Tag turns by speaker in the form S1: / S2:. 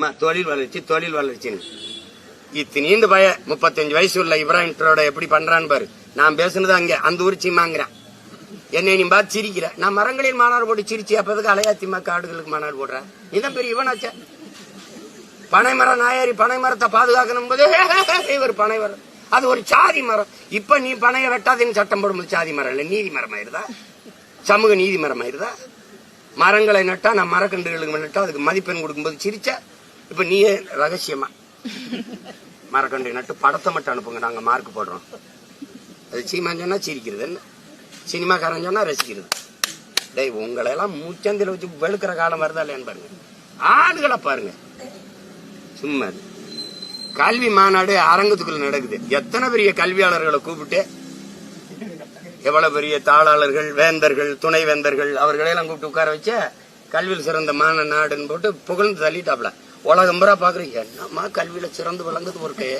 S1: அம்மா தொழில் வளர்ச்சி தொழில் வளர்ச்சின்னு. இத்தினீண்டு பய முப்பத்தஞ்சு வயசு உள்ள இப்ராஹிம் எப்படி பண்றான்னு பாரு. நான் பேசுனது அங்க அந்த ஊர் சீமாங்கிறேன் என்னை நீ பார்த்து சிரிக்கிற. நான் மரங்களில் மாநாடு போட்டு சிரிச்சு அப்பதுக்கு அலையாத்திமா காடுகளுக்கு மாநாடு போடுறேன் இதான் பெரிய பனை பனைமரம் நாயாரி பனை மரத்தை பாதுகாக்கணும் போது இவர் பனை மரம். அது ஒரு சாதி மரம். இப்ப நீ பனைய வெட்டாதேன்னு சட்டம் போடும்போது சாதி மரம் இல்ல. நீதி மரம் ஆயிருதா சமூக நீதி மரம் ஆயிருதா மரங்களை நட்டா நான் மரக்கன்றுகளுக்கு நட்டா அதுக்கு மதிப்பெண் கொடுக்கும்போது சிரிச்ச? இப்ப நீயே ரகசியமா? மரக்கண்டை நட்டு படத்தை மட்டும் அனுப்புங்க நாங்க மார்க் போடுறோம். அது சீமான் சொன்னா சிரிக்கிறது என்ன? சினிமாக்காரன் சொன்னா ரசிக்கிறது. டேய் உங்களை எல்லாம் மூச்சந்தில வச்சு வெளுக்கிற காலம் வருதா இல்லையான்னு பாருங்க. ஆடுகளை பாருங்க. சும்மா கல்வி மாநாடு அரங்கத்துக்குள்ள நடக்குது. எத்தனை பெரிய கல்வியாளர்களை கூப்பிட்டு? எவ்வளவு பெரிய தாளாளர்கள் வேந்தர்கள் துணை வேந்தர்கள் அவர்களையெல்லாம் கூப்பிட்டு உட்கார வச்சு? கல்வியில் சிறந்த மான நாடுன்னு போட்டு புகழ்ந்து தள்ளிட்டாப்ல. உலகம் பூரா பாக்குறீங்க. என்னம்மா கல்வியில சிறந்து விளங்குது ஒருக்கே